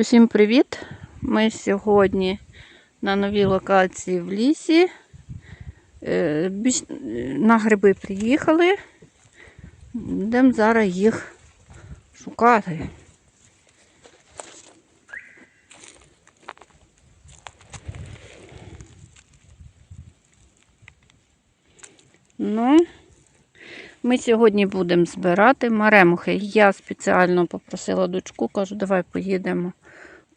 Усім привіт! Ми сьогодні на новій локації в лісі. Е, е, На гриби приїхали. Будемо зараз їх шукати. Ну, ми сьогодні будемо збирати маремухи. Я спеціально попросила дочку, кажу, давай поїдемо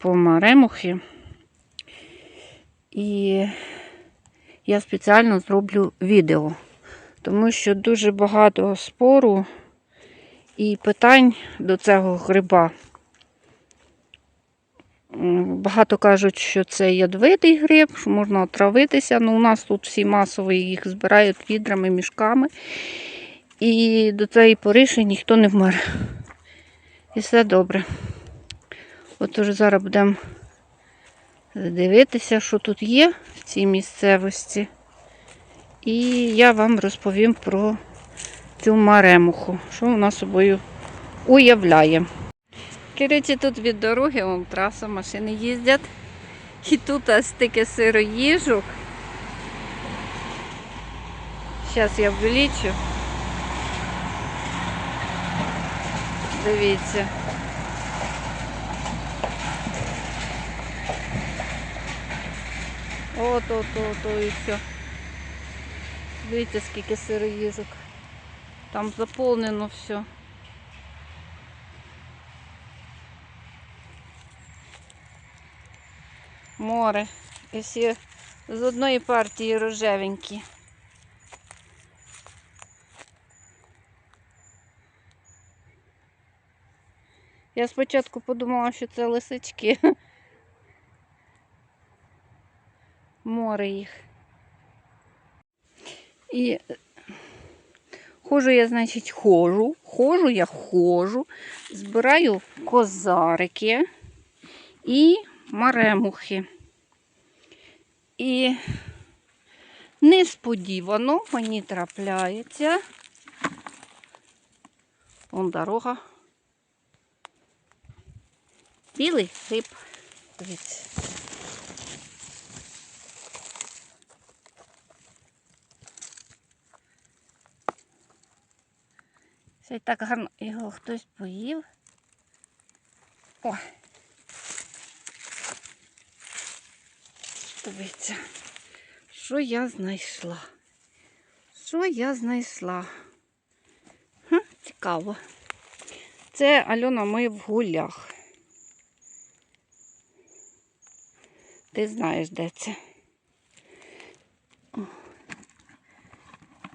по маремухи. І я спеціально зроблю відео, тому що дуже багато спору і питань до цього гриба. Багато кажуть, що це ядовитий гриб, що можна отравитися. Ну, у нас тут всі масово їх збирають відрами, мішками. І до цієї пори ще ніхто не вмер. І все добре. Отож зараз будемо дивитися, що тут є в цій місцевості. І я вам розповім про цю маремуху, що вона собою уявляє. Коротше, тут від дороги вон, траса, машини їздять. І тут таке сироїжок. Зараз я влічу. Дивіться. От, от, от, от і все. Дивіться, скільки сироїжок. Там заповнено все. Море. І всі з одної партії рожевенькі. Я спочатку подумала, що це лисички. Море їх. І хожу я, значить, хожу, хожу я хожу, збираю козарики і маремухи. І несподівано мені трапляється. Вон дорога. Білий гриб. Дивіться. Це так гарно його хтось поїв. О. Дивіться, що я знайшла. Що я знайшла? Хм, цікаво. Це Альона ми в гулях. Ти знаєш, де це.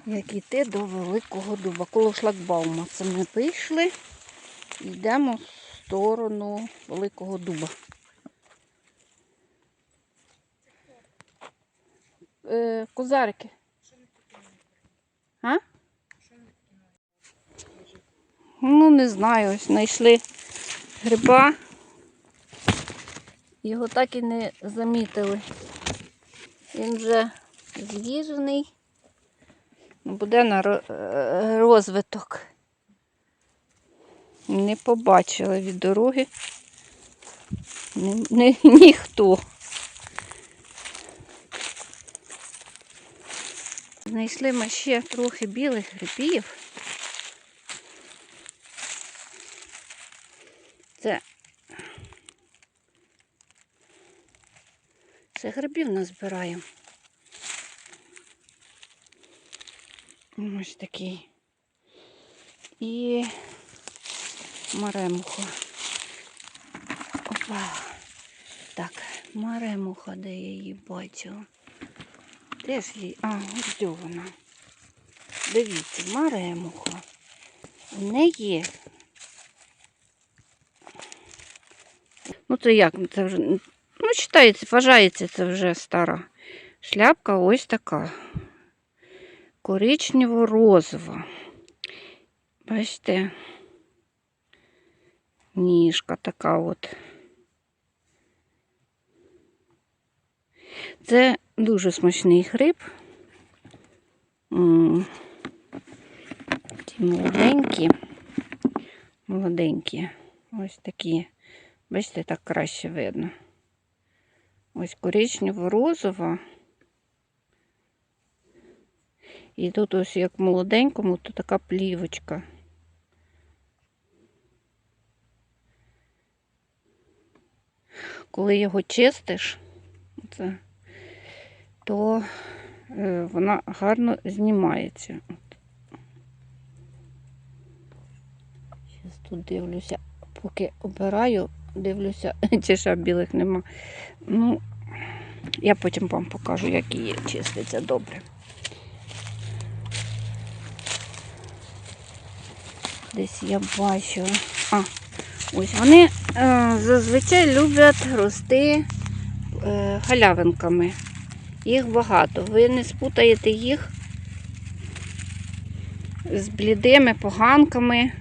Як іти до великого дуба. Коло шлагбаума це ми вийшли. Йдемо в сторону великого дуба. Е, козарики. А? Ну, не знаю, ось знайшли гриба. Його так і не замітили. Він вже з'їжений. Буде на е, розвиток. Не побачили від дороги. Ні, ні, ніхто. Знайшли ми ще трохи білих грибів. Це Це грибів назбираємо. Ось такий. І маремуха. Опа. Так, маремуха, де я її бачила. Де ж її? А, ось вона. Дивіться, маремуха. В неї. Ну, це як? Це вже. Ну, вважається, вважається, це вже стара. Шляпка ось така. Коричнево-розова. Бачите? Ніжка така от. Це дуже смачний гриб. Ті молоденькі. Молоденькі. Ось такі Бачите, так краще видно. Ось коричнево-розова. І тут ось як молоденькому, то така плівочка. Коли його чистиш, це, то е, вона гарно знімається. Зараз тут дивлюся, поки обираю, дивлюся, чи ще білих нема. Ну, я потім вам покажу, як її чиститься добре. Десь я бачу. А, ось вони е, зазвичай люблять рости е, халявинками. Їх багато. Ви не спутаєте їх з блідими поганками,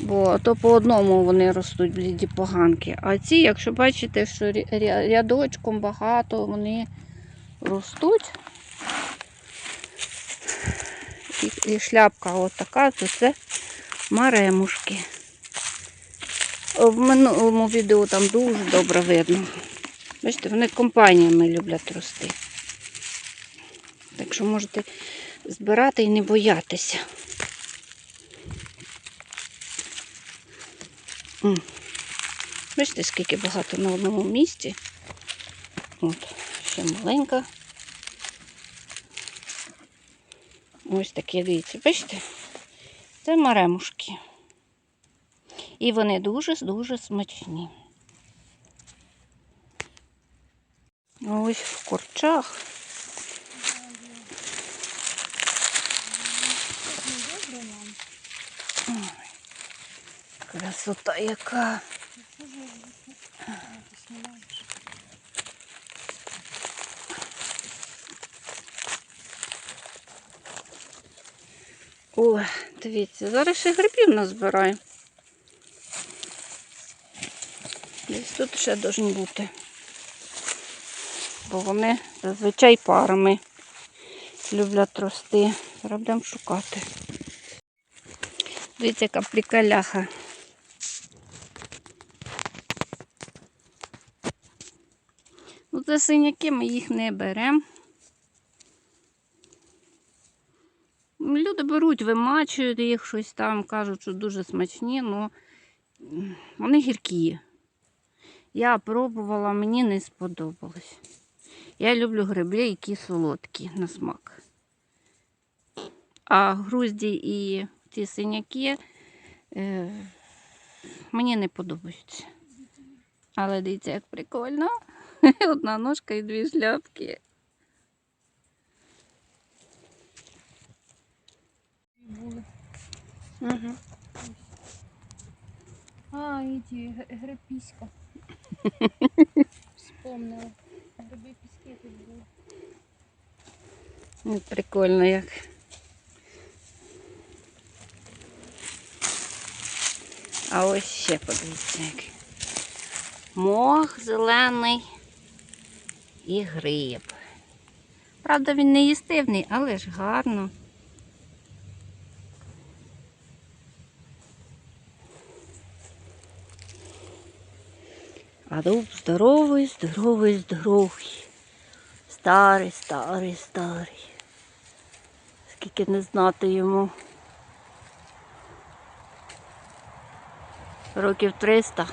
бо то по одному вони ростуть бліді поганки. А ці, якщо бачите, що ря- ря- рядочком багато вони ростуть. І, і шляпка от така, то це маремушки. В минулому відео там дуже добре видно. Бачите, вони компаніями люблять рости. Так що можете збирати і не боятися. Бачите, скільки багато на одному місці. От, ще маленька. Ось такі, дивіться, бачите? Це маремушки. І вони дуже-дуже смачні. Ось в корчах. Красота яка. О, дивіться, зараз ще грибів назбираємо. Десь тут ще повинні бути. Бо вони зазвичай парами люблять рости. Зараз будемо шукати. Дивіться, яка приколяха. Ну, це синяки, ми їх не беремо. Люди беруть, вимачують їх щось там, кажуть, що дуже смачні, але вони гіркі. Я пробувала, мені не сподобалось. Я люблю гриби, які солодкі на смак. А грузді і ці синяки е, мені не подобаються. Але дивіться, як прикольно. Одна ножка і дві шляпки. Угу. А, і ті г- Вспомнила. Гриби піски тут були. Ну, Прикольно як. А ось ще подивіться як. Мох зелений і гриб. Правда, він не їстивний, але ж гарно. А здоровий, здоровий, здоровий. Старий, старий, старий. Скільки не знати йому. Років 300.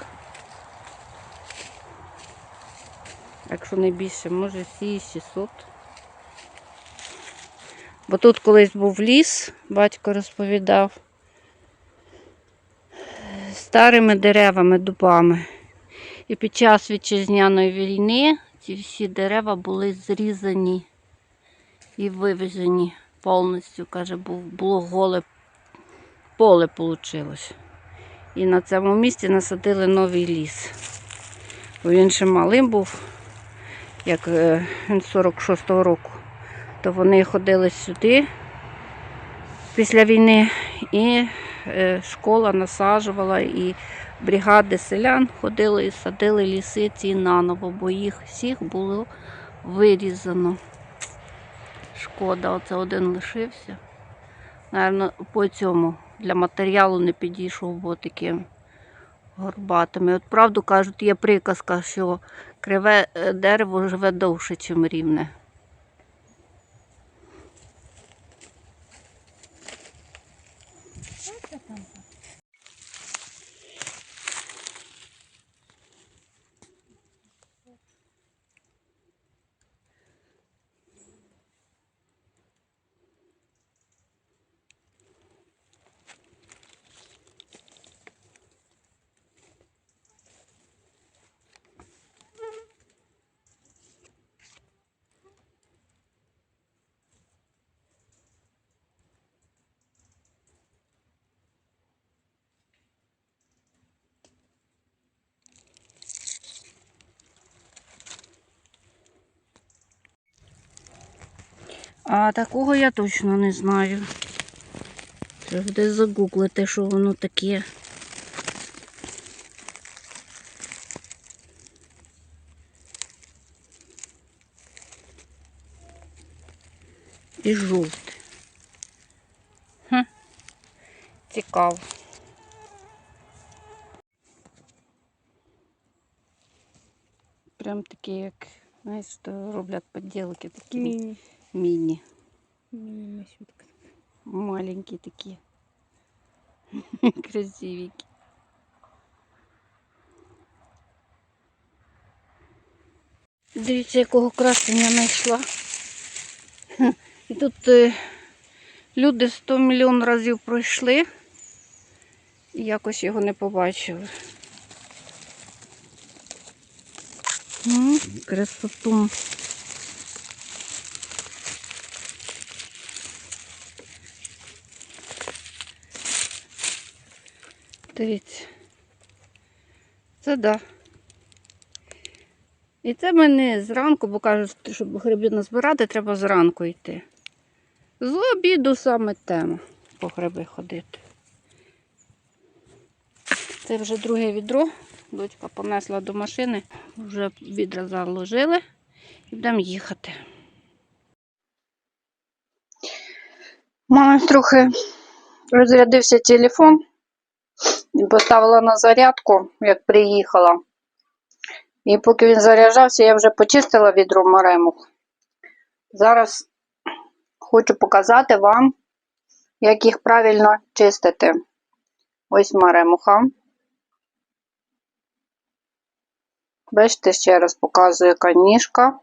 Якщо не більше, може всі 600. Бо тут колись був ліс, батько розповідав. Старими деревами, дубами. І під час вітчизняної війни ці всі дерева були зрізані і вивезені повністю. Каже, було голе поле вийшло. І на цьому місці насадили новий ліс. Бо він ще малим був, як е, він 46-го року. То вони ходили сюди після війни і е, школа насаджувала і бригади селян ходили і садили ліси ці наново, бо їх всіх було вирізано. Шкода, оце один лишився. Наверно, по цьому для матеріалу не підійшов, бо таким горбатими. От правду кажуть, є приказка, що криве е, дерево живе довше, ніж рівне. Це там? А такого я точно не знаю. Треба десь загуглити, що воно таке. І жовте. Хм. Цікаво. Прям такі, як, знаєш, що роблять поділки такі Міні. Міні. Міні масютка. Маленькие такие. Красивенькие. Дивіться, якого красення знайшла. І тут е, люди 100 мільйон разів пройшли і якось його не побачили. Красоту. Дивіться. Це да. І це мене зранку, бо кажуть, щоб гриби назбирати, треба зранку йти. З обіду саме тема по гриби ходити. Це вже друге відро. Дочка понесла до машини, вже відра заложили і будемо їхати. Мама трохи розрядився телефон поставила на зарядку, як приїхала. І поки він заряджався, я вже почистила відро маремух. Зараз хочу показати вам, як їх правильно чистити. Ось маремуха. Бачите, ще раз показую, яка ніжка.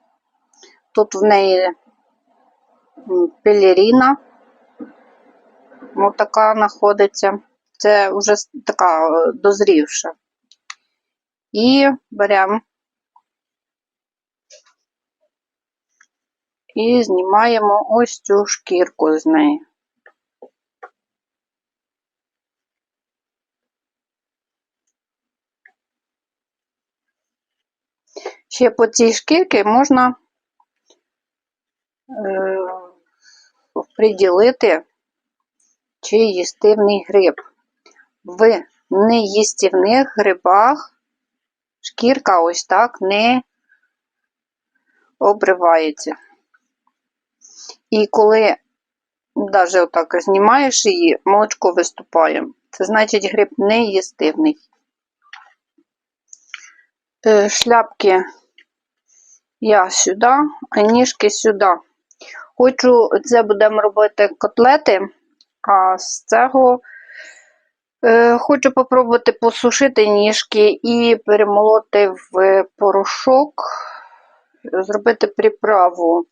Тут в неї пелеріна. Ось така знаходиться. Це вже така е, дозрівша. І беремо і знімаємо ось цю шкірку з неї. Ще по цій шкірці можна е, приділити, чи їстивний гриб. В неїстівних грибах шкірка ось так не обривається. І коли навіть отак знімаєш її, молочко виступає. Це значить гриб не їстивний. Е, Шляпки я сюди, а ніжки сюди. Хочу, це будемо робити котлети, а з цього хочу попробувати посушити ніжки і перемолоти в порошок, зробити приправу.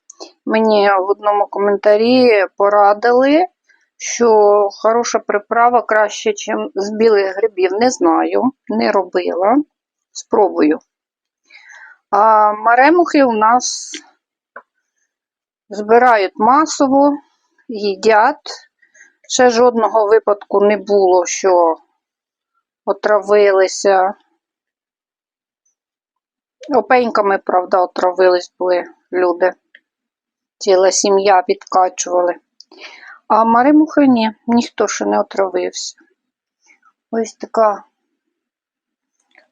Мені в одному коментарі порадили, що хороша приправа краще, ніж з білих грибів. Не знаю, не робила. Спробую. А маремухи у нас збирають масово, їдять. Ще жодного випадку не було, що отравилися. Опеньками, правда, отравились були люди. Ціла сім'я відкачували. А маримухи ні, ніхто ще не отравився. Ось така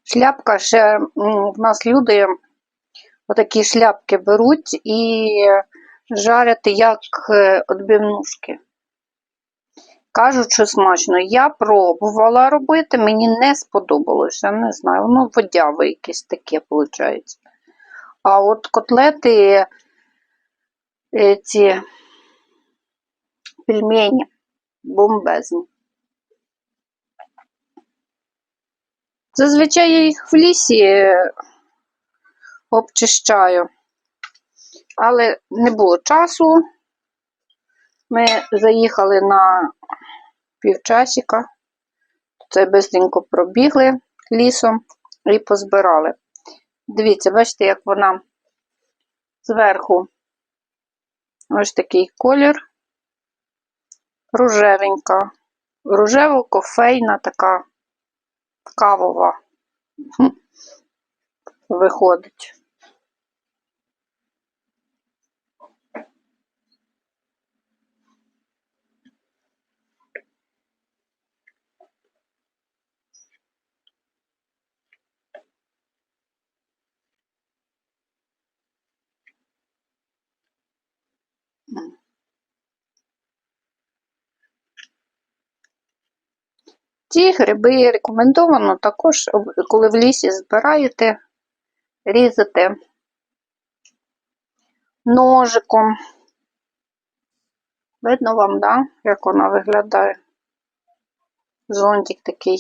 шляпка. Ще в нас люди отакі шляпки беруть і жарять як е, отбивнушки. Кажуть, що смачно. Я пробувала робити, мені не сподобалося. Не знаю, воно водяве якесь таке виходить. А от котлети е, ці пельмені бомбезні. Зазвичай я їх в лісі е, обчищаю, але не було часу. Ми заїхали на півчасика, це бистренько пробігли лісом і позбирали. Дивіться, бачите, як вона зверху. Ось такий колір, рожевенька, рожево-кофейна така кавова. Виходить. Ці гриби рекомендовано також, коли в лісі збираєте, різати ножиком. Видно вам, да? як вона виглядає? Зонтик такий.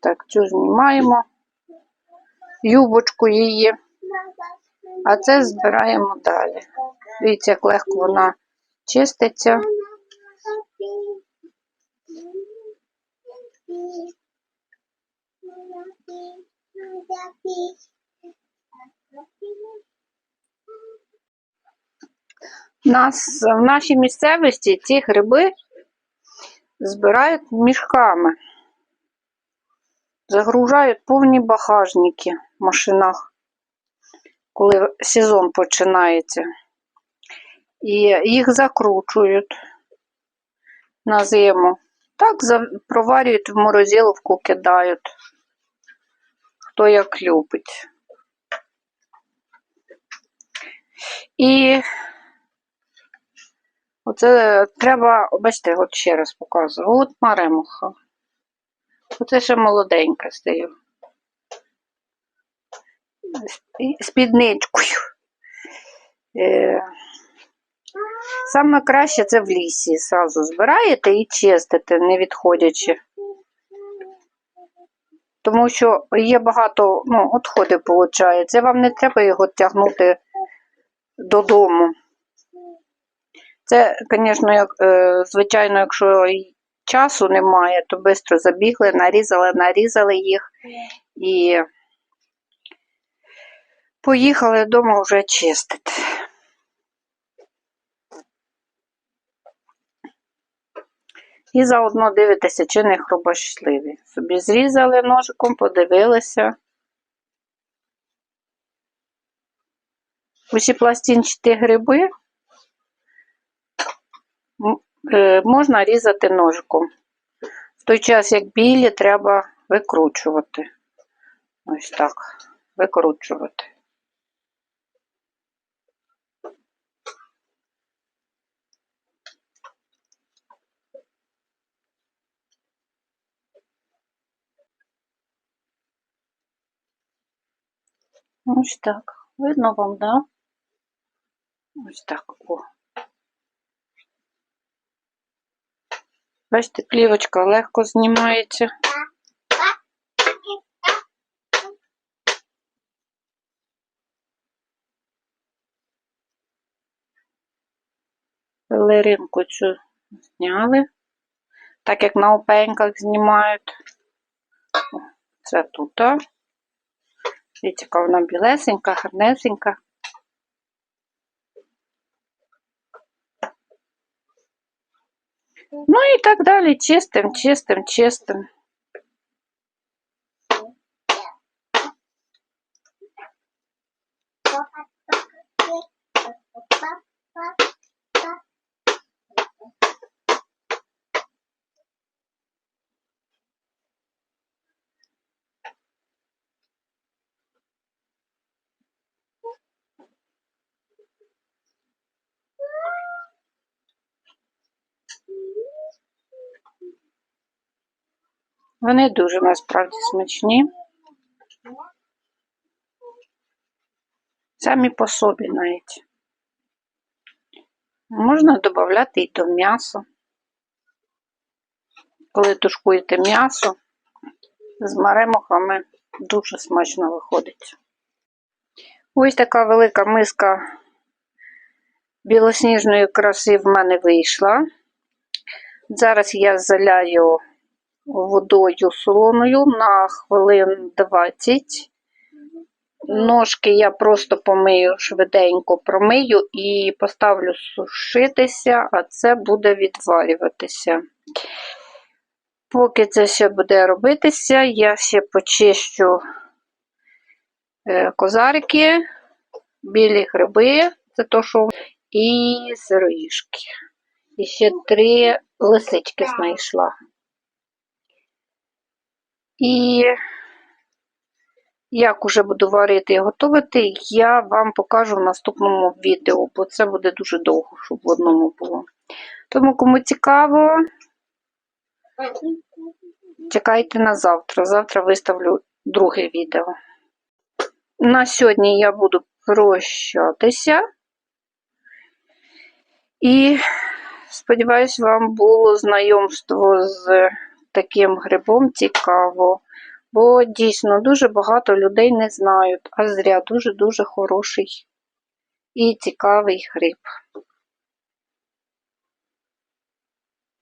Так, цю знімаємо. Юбочку її. А це збираємо далі. Дивіться, як легко вона чиститься. Нас, в нашій місцевості ці гриби збирають мішками. Загружають повні багажники в машинах, коли сезон починається. І їх закручують на зиму. Так проварюють в морозиловку, кидають. Хто як любить. І оце треба, бачите, от ще раз показую. От маремуха. Оце ще молоденька стою. Спідничкою. Е, Саме краще це в лісі. Зразу збираєте і чистите, не відходячи. Тому що є багато ну, відходів, виходить. Вам не треба його тягнути додому. Це, звісно, е, звичайно, якщо часу немає, то швидко забігли, нарізали, нарізали їх і поїхали вдома вже чистити. І заодно дивитеся, чи не хробощливі. Собі зрізали ножиком, подивилися. Усі пластинчаті гриби е, можна різати ножиком. В той час, як білі, треба викручувати. Ось так, викручувати. Ось так. Видно вам, да? Ось так. О. Бачите, плівочка легко знімається. Пелеринку цю зняли. Так як на опеньках знімають. Це тут. Дивіться, яка вона білесенька, гарнесенька. Ну і так далі. Чистим, чистим, чистим. Вони дуже насправді смачні. Самі по собі навіть. Можна додати і до м'яса. Коли тушкуєте м'ясо з маремухами, дуже смачно виходить. Ось така велика миска білосніжної краси в мене вийшла. Зараз я заляю водою солоною на хвилин 20. Ножки я просто помию швиденько промию і поставлю сушитися, а це буде відварюватися. Поки це ще буде робитися, я ще почищу е, козарики, білі гриби, це то, що і сироїшки. І ще три лисички знайшла. І як уже буду варити і готувати, я вам покажу в наступному відео, бо це буде дуже довго, щоб в одному було. Тому, кому цікаво, чекайте на завтра. Завтра виставлю друге відео. На сьогодні я буду прощатися. І сподіваюсь, вам було знайомство з таким грибом цікаво. Бо дійсно дуже багато людей не знають, а зря дуже-дуже хороший і цікавий гриб.